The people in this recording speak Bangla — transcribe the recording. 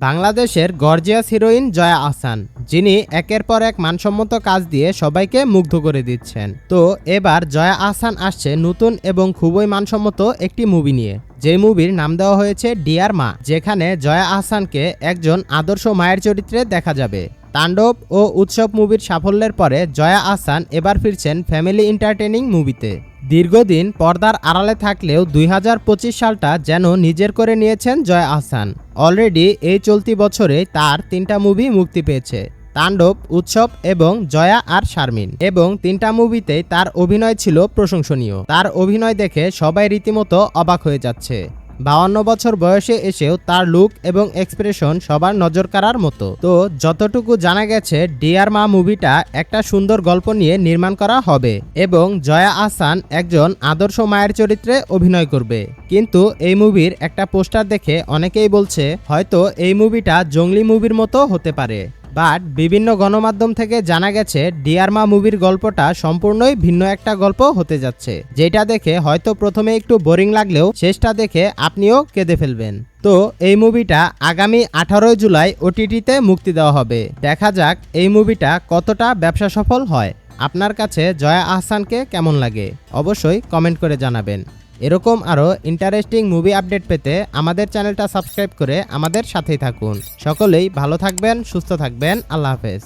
বাংলাদেশের গর্জিয়াস হিরোইন জয়া আহসান, যিনি একের পর এক মানসম্মত কাজ দিয়ে সবাইকে মুগ্ধ করে দিচ্ছেন। তো এবার জয়া আহসান আসছে নতুন এবং খুবই মানসম্মত একটি মুভি নিয়ে। যে মুভির নাম দেওয়া হয়েছে ডিয়ার মা যেখানে জয়া আহসানকে একজন আদর্শ মায়ের চরিত্রে দেখা যাবে। তাণ্ডব ও উৎসব মুভির সাফল্যের পরে জয়া আহসান এবার ফিরছেন ফ্যামিলি এন্টারটেনিং মুভিতে দীর্ঘদিন পর্দার আড়ালে থাকলেও দুই হাজার পঁচিশ সালটা যেন নিজের করে নিয়েছেন জয় আহসান। অলরেডি এই চলতি বছরে তার তিনটা মুভি মুক্তি পেয়েছে, তাণ্ডব, উৎসব এবং জয়া আর শারমিন। এবং তিনটা মুভিতেই তার অভিনয় ছিল প্রশংসনীয়। তার অভিনয় দেখে সবাই রীতিমতো অবাক হয়ে যাচ্ছে। বাউান্ন বছর বয়সে এসেও তার লুক এবং এক্সপ্রেশন সবার নজর কাড়ার মতো। তো যতটুকু জানা গেছে, ডিয়ার মা মুভিটা একটা সুন্দর গল্প নিয়ে নির্মাণ করা হবে এবং জয়া আহসান একজন আদর্শ মায়ের চরিত্রে অভিনয় করবে। কিন্তু এই মুভির একটা পোস্টার দেখে অনেকেই বলছে, হয়তো এই মুভিটা জঙ্গলি মুভির মতো হতে পারে। বাট বিভিন্ন গণমাধ্যম থেকে জানা গেছে, ডিয়ারমা মুভির গল্পটা সম্পূর্ণই ভিন্ন একটা গল্প হতে যাচ্ছে, যেটা দেখে হয়তো প্রথমে একটু বোরিং লাগলেও শেষটা দেখে আপনিও কেঁদে ফেলবেন। তো এই মুভিটা আগামী আঠারোই জুলাই ওটিটিতে মুক্তি দেওয়া হবে। দেখা যাক এই মুভিটা কতটা ব্যবসা সফল হয়। আপনার কাছে জয়া আহসানকে কেমন লাগে? অবশ্যই কমেন্ট করে জানাবেন। এরকম আরও ইন্টারেস্টিং মুভি আপডেট পেতে আমাদের চ্যানেলটা সাবস্ক্রাইব করে আমাদের সাথেই থাকুন। সকলেই ভালো থাকবেন, সুস্থ থাকবেন। আল্লাহ হাফেজ।